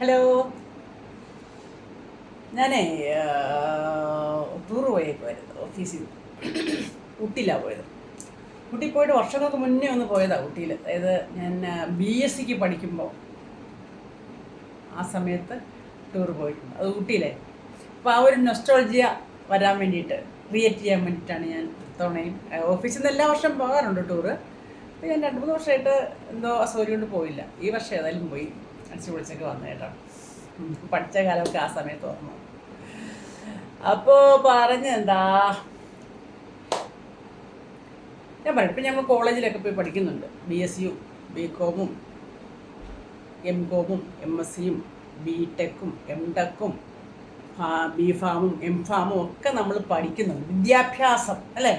Hello ഞാനേ tour പോയി പോയത് ഓഫീസിൽ. ഊട്ടിയിലാണ് പോയത്. ഊട്ടി പോയിട്ട് വർഷങ്ങൾക്ക് മുന്നേ ഒന്ന് പോയതാണ് ഊട്ടിയിൽ. അതായത് ഞാൻ ബി എസ് സിക്ക് പഠിക്കുമ്പോൾ ആ സമയത്ത് ടൂർ പോയിട്ടുണ്ട്. അത് ഊട്ടിയിലെ. അപ്പോൾ ആ ഒരു നൊസ്റ്റോളജിയ വരാൻ വേണ്ടിയിട്ട് ക്രിയേറ്റ് ചെയ്യാൻ വേണ്ടിയിട്ടാണ് ഞാൻ തവണയും ഓഫീസിൽ നിന്ന് എല്ലാ വർഷവും പോകാറുണ്ട് ടൂറ്. അപ്പോൾ ഞാൻ രണ്ട് മൂന്ന് വർഷമായിട്ട് എന്തോ അസൗകര്യം കൊണ്ട് പോയില്ല. ഈ വർഷം ഏതായാലും പോയി. അടിച്ചു പൊളിച്ചൊക്കെ വന്നു കേട്ടോ പഠിച്ച കാലമൊക്കെ ആ സമയത്ത് ഓർമ്മ. അപ്പോൾ പറഞ്ഞെന്താ? ഞാൻ പറയും ഇപ്പം ഞങ്ങൾ കോളേജിലൊക്കെ പോയി പഠിക്കുന്നുണ്ട്. ബി എസ് സിയും ബി കോമും എം കോമും എം എസ് സിയും ബി ടെക്കും എം ടെക്കും ബി ഫാമും എം ഫാമും ഒക്കെ നമ്മൾ പഠിക്കുന്നുണ്ട്. വിദ്യാഭ്യാസം അല്ലേ?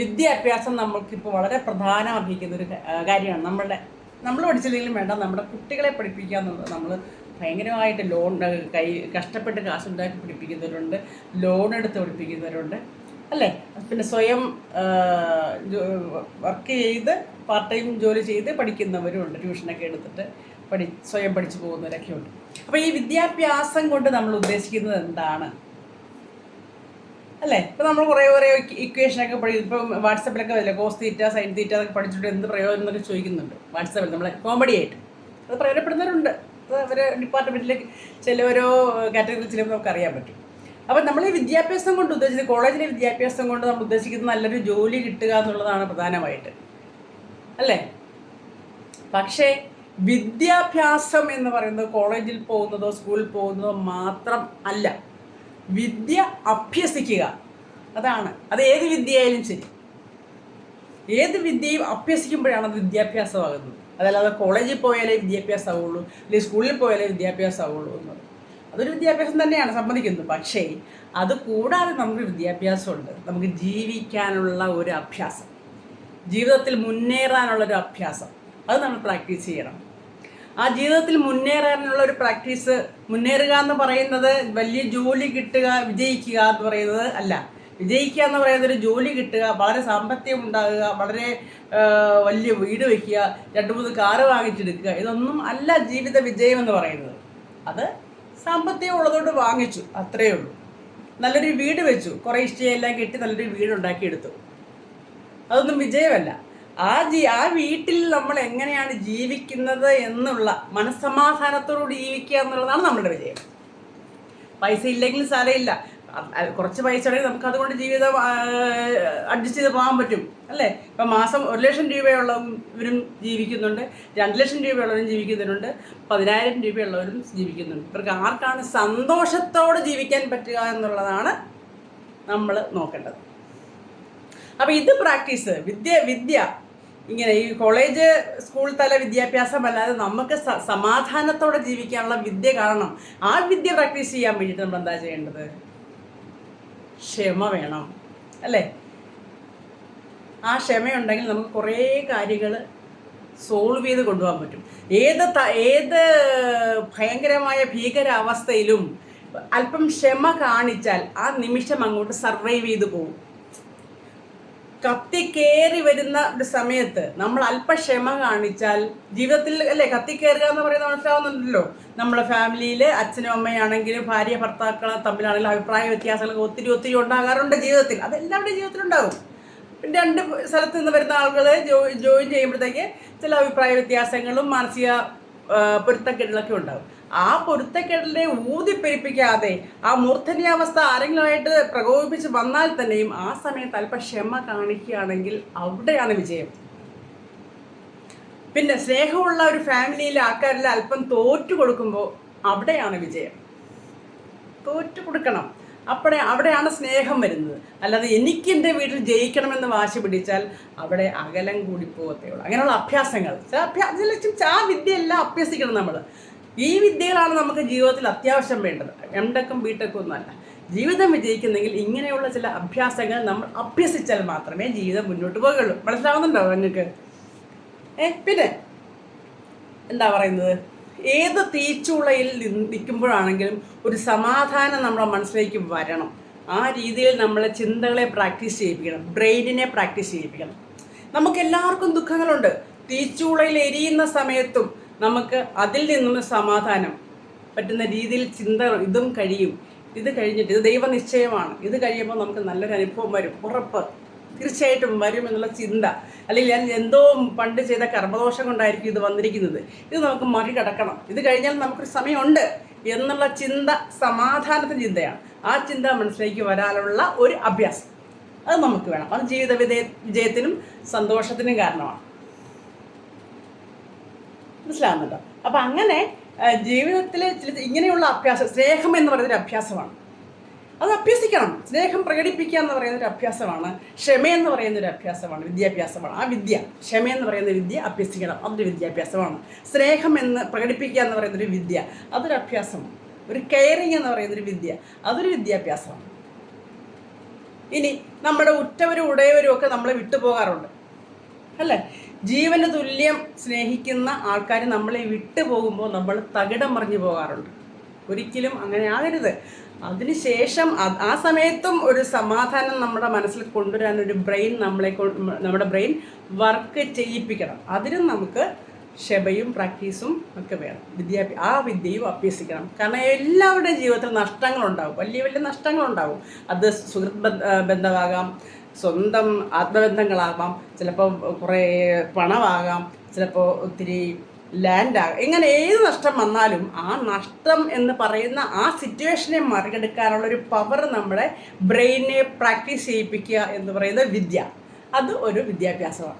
വിദ്യാഭ്യാസം നമ്മൾക്കിപ്പോൾ വളരെ പ്രധാനം അർഹിക്കുന്ന ഒരു കാര്യമാണ്. നമ്മളുടെ നമ്മൾ പഠിച്ചില്ലെങ്കിലും വേണ്ട. നമ്മുടെ കുട്ടികളെ പഠിപ്പിക്കുക എന്നുള്ളത് നമ്മൾ ഭയങ്കരമായിട്ട് ലോൺ കൈ കഷ്ടപ്പെട്ട് കാശുണ്ടാക്കി പഠിപ്പിക്കുന്നവരുണ്ട് ലോൺ എടുത്ത് പഠിപ്പിക്കുന്നവരുണ്ട് അല്ലേ? പിന്നെ സ്വയം വർക്ക് ചെയ്ത് പാർട്ട് ടൈം ജോലി ചെയ്ത് പഠിക്കുന്നവരുണ്ട് ട്യൂഷനൊക്കെ എടുത്തിട്ട് പഠി സ്വയം പഠിച്ചു പോകുന്നവരൊക്കെ ഉണ്ട്. അപ്പോൾ ഈ വിദ്യാഭ്യാസം കൊണ്ട് നമ്മൾ ഉദ്ദേശിക്കുന്നത് എന്താണ്? അല്ലേ? ഇപ്പം നമ്മൾ കുറേ കുറേ ഇക്വേഷനൊക്കെ പഠിക്കും ഇപ്പം വാട്സപ്പിലൊക്കെ വരില്ല? കോസ് തീറ്റ സൈൻ തീറ്റ എന്നൊക്കെ പഠിച്ചിട്ട് എന്ത് പ്രയോജനം എന്നൊക്കെ ചോദിക്കുന്നുണ്ട് വാട്സപ്പിൽ നമ്മളെ കോമഡി ആയിട്ട്. അത് പ്രയോജനപ്പെടുന്നവരുണ്ട്. അത് അവർ ഡിപ്പാർട്ട്മെന്റിൽ ചില ഓരോ കാറ്റഗറിയിൽ ചിലപ്പോൾ നമുക്ക് അറിയാൻ പറ്റും. അപ്പം നമ്മൾ ഈ വിദ്യാഭ്യാസം കൊണ്ട് ഉദ്ദേശിച്ചത് കോളേജിലെ വിദ്യാഭ്യാസം കൊണ്ട് നമ്മൾ ഉദ്ദേശിക്കുന്നത് നല്ലൊരു ജോലി കിട്ടുക എന്നുള്ളതാണ് പ്രധാനമായിട്ട്. അല്ലേ? പക്ഷേ വിദ്യാഭ്യാസം എന്ന് പറയുന്നത് കോളേജിൽ പോകുന്നതോ സ്കൂളിൽ പോകുന്നതോ മാത്രം അല്ല. വിദ്യ അഭ്യസിക്കുക. അതാണ്. അത് ഏത് വിദ്യയായാലും ശരി. ഏത് വിദ്യയും അഭ്യസിക്കുമ്പോഴാണ് അത് വിദ്യാഭ്യാസമാകുന്നത്. അതല്ലാതെ കോളേജിൽ പോയാലേ വിദ്യാഭ്യാസമാവുള്ളൂ അല്ലെങ്കിൽ സ്കൂളിൽ പോയാലേ വിദ്യാഭ്യാസമാവുള്ളൂ എന്നത് അതൊരു വിദ്യാഭ്യാസം തന്നെയാണ് സമ്മതിക്കുന്നത് പക്ഷേ അത് കൂടാതെ നമുക്ക് വിദ്യാഭ്യാസമുണ്ട്. നമുക്ക് ജീവിക്കാനുള്ള ഒരു അഭ്യാസം. ജീവിതത്തിൽ മുന്നേറാനുള്ള ഒരു അഭ്യാസം. അത് നമ്മൾ പ്രാക്ടീസ് ചെയ്യണം. ആ ജീവിതത്തിൽ മുന്നേറാനുള്ള ഒരു പ്രാക്ടീസ് മുന്നേറുക എന്ന് പറയുന്നത് വലിയ ജോലി കിട്ടുക വിജയിക്കുക എന്ന് പറയുന്നത് അല്ല. വിജയിക്കുക എന്ന് പറയുന്നത് ഒരു ജോലി കിട്ടുക വളരെ സാമ്പത്തികം ഉണ്ടാകുക വളരെ വലിയ വീട് വയ്ക്കുക രണ്ട് മൂന്ന് കാറ് വാങ്ങിച്ചെടുക്കുക ഇതൊന്നും അല്ല ജീവിത വിജയം എന്ന് പറയുന്നത്. അത് സാമ്പത്തികം ഉള്ളതുകൊണ്ട് വാങ്ങിച്ചു അത്രയേ ഉള്ളൂ. നല്ലൊരു വീട് വെച്ചു കുറേ ഇഷ്ടയെല്ലാം കെട്ടി നല്ലൊരു വീട് ഉണ്ടാക്കിയെടുത്തു. അതൊന്നും വിജയമല്ല. ആ ജീ ആ വീട്ടിൽ നമ്മൾ എങ്ങനെയാണ് ജീവിക്കുന്നത് എന്നുള്ള മനസ്സമാധാനത്തോടുകൂടി ജീവിക്കുക എന്നുള്ളതാണ് നമ്മുടെ വിജയം. പൈസ ഇല്ലെങ്കിൽ സാരമില്ല കുറച്ച് പൈസ ഉണ്ടെങ്കിൽ നമുക്ക് അതുകൊണ്ട് ജീവിതം അഡ്ജസ്റ്റ് ചെയ്ത് പോകാൻ പറ്റും അല്ലേ? ഇപ്പം മാസം ഒരു ലക്ഷം രൂപയുള്ളവരും ജീവിക്കുന്നുണ്ട് രണ്ട് ലക്ഷം രൂപയുള്ളവരും ജീവിക്കുന്നുണ്ട് പതിനായിരം രൂപയുള്ളവരും ജീവിക്കുന്നുണ്ട്. ഇവർക്ക് ആർക്കാണ് സന്തോഷത്തോടെ ജീവിക്കാൻ പറ്റുക എന്നുള്ളതാണ് നമ്മൾ നോക്കേണ്ടത്. അപ്പോൾ ഇത് പ്രാക്ടീസ്. വിദ്യ വിദ്യ. ഇങ്ങനെ ഈ കോളേജ് സ്കൂൾ തല വിദ്യാഭ്യാസം അല്ലാതെ നമുക്ക് സമാധാനത്തോടെ ജീവിക്കാനുള്ള വിദ്യ കാണണം ആ വിദ്യ പ്രാക്ടീസ് ചെയ്യാൻ വേണ്ടിയിട്ട് നമ്മൾ എന്താ ചെയ്യേണ്ടത്? ക്ഷമ വേണം. അല്ലേ? ആ ക്ഷമയുണ്ടെങ്കിൽ നമുക്ക് കുറേ കാര്യങ്ങൾ സോൾവ് ചെയ്ത് കൊണ്ടുപോകാൻ പറ്റും. ഏത് ഏത് ഭയങ്കരമായ ഭീകരാവസ്ഥയിലും അല്പം ക്ഷമ കാണിച്ചാൽ ആ നിമിഷം അങ്ങോട്ട് സർവൈവ് ചെയ്ത് പോകും കത്തി കയറി വരുന്ന ഒരു സമയത്ത് നമ്മൾ അല്പ ക്ഷമ കാണിച്ചാൽ ജീവിതത്തിൽ അല്ലേ കയറുക എന്ന് പറയുന്നത് മനസ്സിലാവുന്നുണ്ടല്ലോ. നമ്മുടെ ഫാമിലിയിൽ അച്ഛനും അമ്മയാണെങ്കിലും ഭാര്യ ഭർത്താക്കൾ തമ്മിലാണെങ്കിലും അഭിപ്രായ വ്യത്യാസങ്ങളൊക്കെ ഒത്തിരി ഒത്തിരി ഉണ്ടാകാറുണ്ട് ജീവിതത്തിൽ. അതെല്ലാവരുടെ ജീവിതത്തിൽ ഉണ്ടാകും പിന്നെ രണ്ട് സ്ഥലത്ത് നിന്ന് വരുന്ന ആളുകൾ ജോയിൻ ചെയ്യുമ്പോഴത്തേക്ക് ചില അഭിപ്രായ വ്യത്യാസങ്ങളും മാനസിക ആ, ഉണ്ടാവും. ആ പൊരുത്തക്കെടലിനെ ഊതിപ്പെരിപ്പിക്കാതെ ആ മൂർധന്യാവസ്ഥ ആരെങ്കിലുമായിട്ട് പ്രകോപിപ്പിച്ച് വന്നാൽ തന്നെയും ആ സമയത്ത് അല്പ ക്ഷമ കാണിക്കുകയാണെങ്കിൽ അവിടെയാണ് വിജയം. പിന്നെ സ്നേഹമുള്ള ഒരു ഫാമിലിയിലെ ആൾക്കാരിൽ അല്പം തോറ്റു കൊടുക്കുമ്പോൾ അവിടെയാണ് വിജയം. തോറ്റു കൊടുക്കണം. അപ്പോഴേ അവിടെയാണ് സ്നേഹം വരുന്നത്. അല്ലാതെ എനിക്ക് എന്റെ വീട്ടിൽ ജയിക്കണമെന്ന് വാശി പിടിച്ചാൽ അവിടെ അകലം കൂടി പോകത്തേ ഉള്ളൂ. അങ്ങനെയുള്ള അഭ്യാസങ്ങൾ. ചില ആ വിദ്യയെല്ലാം അഭ്യസിക്കണം നമ്മൾ ഈ വിദ്യകളാണ് നമുക്ക് ജീവിതത്തിൽ അത്യാവശ്യം വേണ്ടത്. എം ടെക്കും ബി ടെക്കും ഒന്നും ജീവിതം വിജയിക്കുന്നെങ്കിൽ ഇങ്ങനെയുള്ള ചില അഭ്യാസങ്ങൾ നമ്മൾ അഭ്യസിച്ചാൽ മാത്രമേ ജീവിതം മുന്നോട്ട് പോകുകയുള്ളൂ മനസ്സിലാവുന്നുണ്ടോ നിങ്ങൾക്ക്? ഏ പിന്നെ എന്താ പറയുന്നത്? ഏത് തീച്ചുളയിൽ നിൽക്കുമ്പോഴാണെങ്കിലും ഒരു സമാധാനം നമ്മുടെ മനസ്സിലേക്ക് വരണം. ആ രീതിയിൽ നമ്മളെ ചിന്തകളെ പ്രാക്ടീസ് ചെയ്യിപ്പിക്കണം. ബ്രെയിനിനെ പ്രാക്ടീസ് ചെയ്യിപ്പിക്കണം. നമുക്ക് എല്ലാവർക്കും ദുഃഖങ്ങളുണ്ട്. തീച്ചുളയിൽ എരിയുന്ന സമയത്തും നമുക്ക് അതിൽ നിന്നും സമാധാനം പറ്റുന്ന രീതിയിൽ ചിന്ത ഇതും കഴിയും. ഇത് കഴിഞ്ഞിട്ട് ഇത് ദൈവനിശ്ചയമാണ്. ഇത് കഴിയുമ്പോൾ നമുക്ക് നല്ലൊരു അനുഭവം വരും. ഉറപ്പ്. തീർച്ചയായിട്ടും വരും എന്നുള്ള ചിന്ത. അല്ലെങ്കിൽ ഞാൻ എന്തോ പണ്ട് ചെയ്ത കർമ്മദോഷം കൊണ്ടായിരിക്കും ഇത് വന്നിരിക്കുന്നത്. ഇത് നമുക്ക് മറികടക്കണം. ഇത് കഴിഞ്ഞാൽ നമുക്കൊരു സമയമുണ്ട് എന്നുള്ള ചിന്ത സമാധാനത്തിന്റെ ചിന്തയാണ്. ആ ചിന്ത മനസ്സിലേക്ക് വരാനുള്ള ഒരു അഭ്യാസം. അത് നമുക്ക് വേണം. അത് ജീവിത വിജയ വിജയത്തിനും സന്തോഷത്തിനും കാരണമാണ്. മനസ്സിലാകുന്നുണ്ടോ അപ്പം അങ്ങനെ ജീവിതത്തിൽ ചില ഇങ്ങനെയുള്ള അഭ്യാസം സ്നേഹം എന്ന് പറയുന്നൊരു അഭ്യാസമാണ്. അത് അഭ്യസിക്കണം. സ്നേഹം പ്രകടിപ്പിക്കുക എന്ന് പറയുന്ന ഒരു അഭ്യാസമാണ്. ക്ഷമ എന്ന് പറയുന്ന ഒരു അഭ്യാസമാണ്. വിദ്യാഭ്യാസമാണ്. ആ വിദ്യ. ക്ഷമ എന്ന് പറയുന്ന വിദ്യ അഭ്യസിക്കണം. അതൊരു വിദ്യാഭ്യാസമാണ്. സ്നേഹം എന്ന് പ്രകടിപ്പിക്കുക എന്ന് പറയുന്നൊരു വിദ്യ. അതൊരു അഭ്യാസമാണ് ഒരു കെയറിങ് എന്ന് പറയുന്നൊരു വിദ്യ. അതൊരു വിദ്യാഭ്യാസമാണ്. ഇനി നമ്മുടെ ഉറ്റവരും ഉടയവരും ഒക്കെ നമ്മളെ വിട്ടുപോകാറുണ്ട് അല്ലേ? ജീവന് തുല്യം സ്നേഹിക്കുന്ന ആൾക്കാർ നമ്മളെ വിട്ടുപോകുമ്പോൾ നമ്മൾ തകിടം മറിഞ്ഞു പോകാറുണ്ട്. ഒരിക്കലും അങ്ങനെ ആകരുത്. അതിനുശേഷം ആ സമയത്തും ഒരു സമാധാനം നമ്മുടെ മനസ്സിൽ കൊണ്ടുവരാൻ ഒരു ബ്രെയിൻ നമ്മളെ നമ്മുടെ ബ്രെയിൻ വർക്ക് ചെയ്യിപ്പിക്കണം. അതിനും നമുക്ക് ക്ഷമയും പ്രാക്ടീസും ഒക്കെ വേണം. വിദ്യാഭ്യാസ ആ വിദ്യയും അഭ്യസിക്കണം. കാരണം എല്ലാവരുടെയും ജീവിതത്തിൽ നഷ്ടങ്ങളുണ്ടാവും. വലിയ വലിയ നഷ്ടങ്ങളുണ്ടാവും. അത് സുഹൃത്ത് ബന്ധമാകാം സ്വന്തം ആത്മബന്ധങ്ങളാകാം ചിലപ്പോൾ കുറേ പണമാകാം ചിലപ്പോൾ ഒത്തിരി ലാൻഡാകും ഇങ്ങനെ ഏത് നഷ്ടം വന്നാലും ആ നഷ്ടം എന്ന് പറയുന്ന ആ സിറ്റുവേഷനെ മറികടക്കാനുള്ള ഒരു പവർ നമ്മുടെ ബ്രെയിനെ പ്രാക്ടീസ് ചെയ്യിപ്പിക്കുക എന്ന് പറയുന്ന വിദ്യ. അത് ഒരു വിദ്യാഭ്യാസമാണ്.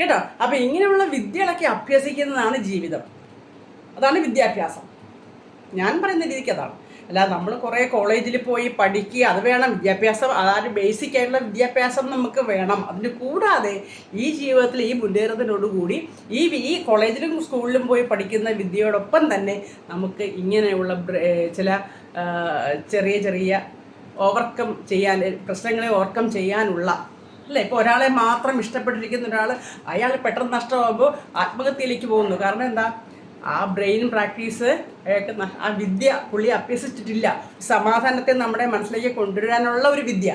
കേട്ടോ? അപ്പോൾ ഇങ്ങനെയുള്ള വിദ്യകളൊക്കെ അഭ്യസിക്കുന്നതാണ് ജീവിതം. അതാണ് വിദ്യാഭ്യാസം. ഞാൻ പറയുന്ന രീതിക്ക് അതാണ്. അല്ല നമ്മൾ കുറേ കോളേജിൽ പോയി പഠിക്കുക അത് വേണം. വിദ്യാഭ്യാസം അതായത് ബേസിക് ആയിട്ടുള്ള വിദ്യാഭ്യാസം നമുക്ക് വേണം. അതിന് കൂടാതെ ഈ ജീവിതത്തിൽ ഈ മുന്നേറുന്നതിനോടുകൂടി ഈ ഈ കോളേജിലും സ്കൂളിലും പോയി പഠിക്കുന്ന വിദ്യയോടൊപ്പം തന്നെ നമുക്ക് ഇങ്ങനെയുള്ള ചില ചെറിയ ചെറിയ ഓവർകം ചെയ്യാൻ പ്രശ്നങ്ങളെ ഓവർകം ചെയ്യാനുള്ള അല്ലേ? ഇപ്പോൾ ഒരാളെ മാത്രം ഇഷ്ടപ്പെട്ടിരിക്കുന്ന ഒരാൾ അയാൾ പെട്ടെന്ന് നഷ്ടമാകുമ്പോൾ ആത്മഹത്യയിലേക്ക് പോകുന്നു. കാരണം എന്താ? ആ ബ്രെയിൻ പ്രാക്ടീസ് ആ വിദ്യ പുള്ളി അഭ്യസിച്ചിട്ടില്ല. സമാധാനത്തെ നമ്മുടെ മനസ്സിലേക്ക് കൊണ്ടുവരാനുള്ള ഒരു വിദ്യ.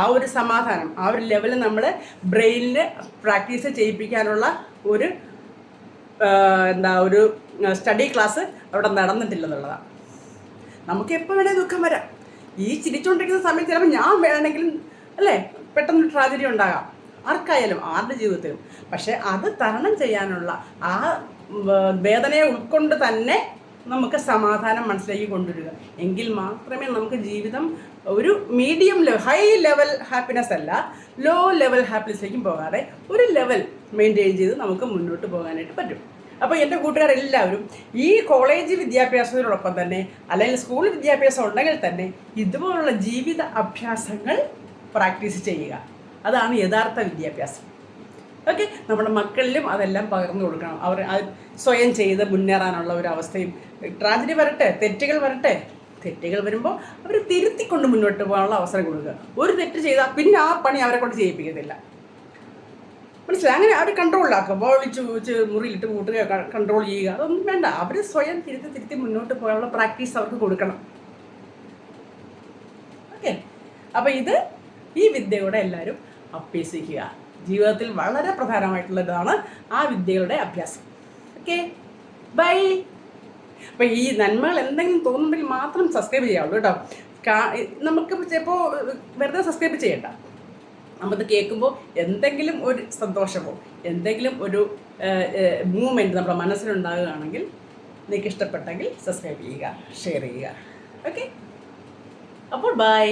ആ ഒരു സമാധാനം ആ ഒരു ലെവലിൽ നമ്മൾ ബ്രെയിനിൽ പ്രാക്ടീസ് ചെയ്യിപ്പിക്കാനുള്ള ഒരു എന്താ ഒരു സ്റ്റഡി ക്ലാസ് അവിടെ നടന്നിട്ടില്ലെന്നുള്ളതാണ് നമുക്ക് എപ്പോൾ വേണേൽ ദുഃഖം വരാം. ഈ ചിരിച്ചുകൊണ്ടിരിക്കുന്ന സമയത്ത് ചിലപ്പോൾ ഞാൻ വേണമെങ്കിലും അല്ലേ പെട്ടെന്ന് ട്രാജഡി ഉണ്ടാകാം. ആർക്കായാലും ആരുടെ ജീവിതത്തിലും. പക്ഷേ അത് തരണം ചെയ്യാനുള്ള ആ വേദനയെ ഉൾക്കൊണ്ട് തന്നെ നമുക്ക് സമാധാനം മനസ്സിലേക്ക് കൊണ്ടുവരിക. എങ്കിൽ മാത്രമേ നമുക്ക് ജീവിതം ഒരു medium level high level happiness അല്ല ലോ ലെവൽ ഹാപ്പിനെസ്സിലേക്കും പോകാതെ ഒരു ലെവൽ മെയിന്റെയിൻ ചെയ്ത് നമുക്ക് മുന്നോട്ട് പോകാനായിട്ട് പറ്റും. അപ്പോൾ എന്റെ കൂട്ടുകാർ എല്ലാവരും ഈ കോളേജ് വിദ്യാഭ്യാസത്തിനോടൊപ്പം തന്നെ അല്ലെങ്കിൽ സ്കൂൾ വിദ്യാഭ്യാസം ഉണ്ടെങ്കിൽ തന്നെ ഇതുപോലുള്ള ജീവിത അഭ്യാസങ്ങൾ പ്രാക്ടീസ് ചെയ്യുക. അതാണ് യഥാർത്ഥ വിദ്യാഭ്യാസം. ഓക്കെ? നമ്മുടെ മക്കളിലും അതെല്ലാം പകർന്നു കൊടുക്കണം. അവർ സ്വയം ചെയ്ത് മുന്നേറാനുള്ള ഒരു അവസ്ഥയും. ട്രാജഡി വരട്ടെ തെറ്റുകൾ വരട്ടെ. തെറ്റുകൾ വരുമ്പോൾ അവർ തിരുത്തിക്കൊണ്ട് മുന്നോട്ട് പോകാനുള്ള അവസരം കൊടുക്കുക. ഒരു തെറ്റ് ചെയ്താൽ പിന്നെ ആ പണി അവരെ കൊണ്ട് ചെയ്യിപ്പിക്കത്തില്ല. മനസ്സിലായി? അങ്ങനെ അവർ കൺട്രോളിലാക്കുക ബോളിച്ച് മുറിയിലിട്ട് കൂട്ടുക കൺട്രോൾ ചെയ്യുക. അതൊന്നും വേണ്ട. അവർ സ്വയം തിരുത്തി തിരുത്തി മുന്നോട്ട് പോകാനുള്ള പ്രാക്ടീസ് അവർക്ക് കൊടുക്കണം. ഓക്കെ? അപ്പോൾ ഇത് ഈ വിദ്യയോടെ എല്ലാവരും അഭ്യസിക്കുക. ജീവിതത്തിൽ വളരെ പ്രധാനമായിട്ടുള്ളതാണ് ആ വിദ്യകളുടെ അഭ്യാസം. ഓക്കെ ബൈ അപ്പോൾ ഈ നന്മകൾ എന്തെങ്കിലും തോന്നുന്നുണ്ടെങ്കിൽ മാത്രം സബ്സ്ക്രൈബ് ചെയ്യാവുള്ളൂ കേട്ടോ. നമുക്ക് ചിലപ്പോൾ വെറുതെ സബ്സ്ക്രൈബ് ചെയ്യണ്ട. നമ്മത് കേൾക്കുമ്പോൾ എന്തെങ്കിലും ഒരു സന്തോഷമോ എന്തെങ്കിലും ഒരു മൂവ്മെന്റ് നമ്മുടെ മനസ്സിലുണ്ടാകുകയാണെങ്കിൽ നിങ്ങൾക്ക് ഇഷ്ടപ്പെട്ടെങ്കിൽ സബ്സ്ക്രൈബ് ചെയ്യുക ഷെയർ ചെയ്യുക. ഓക്കെ അപ്പോൾ ബൈ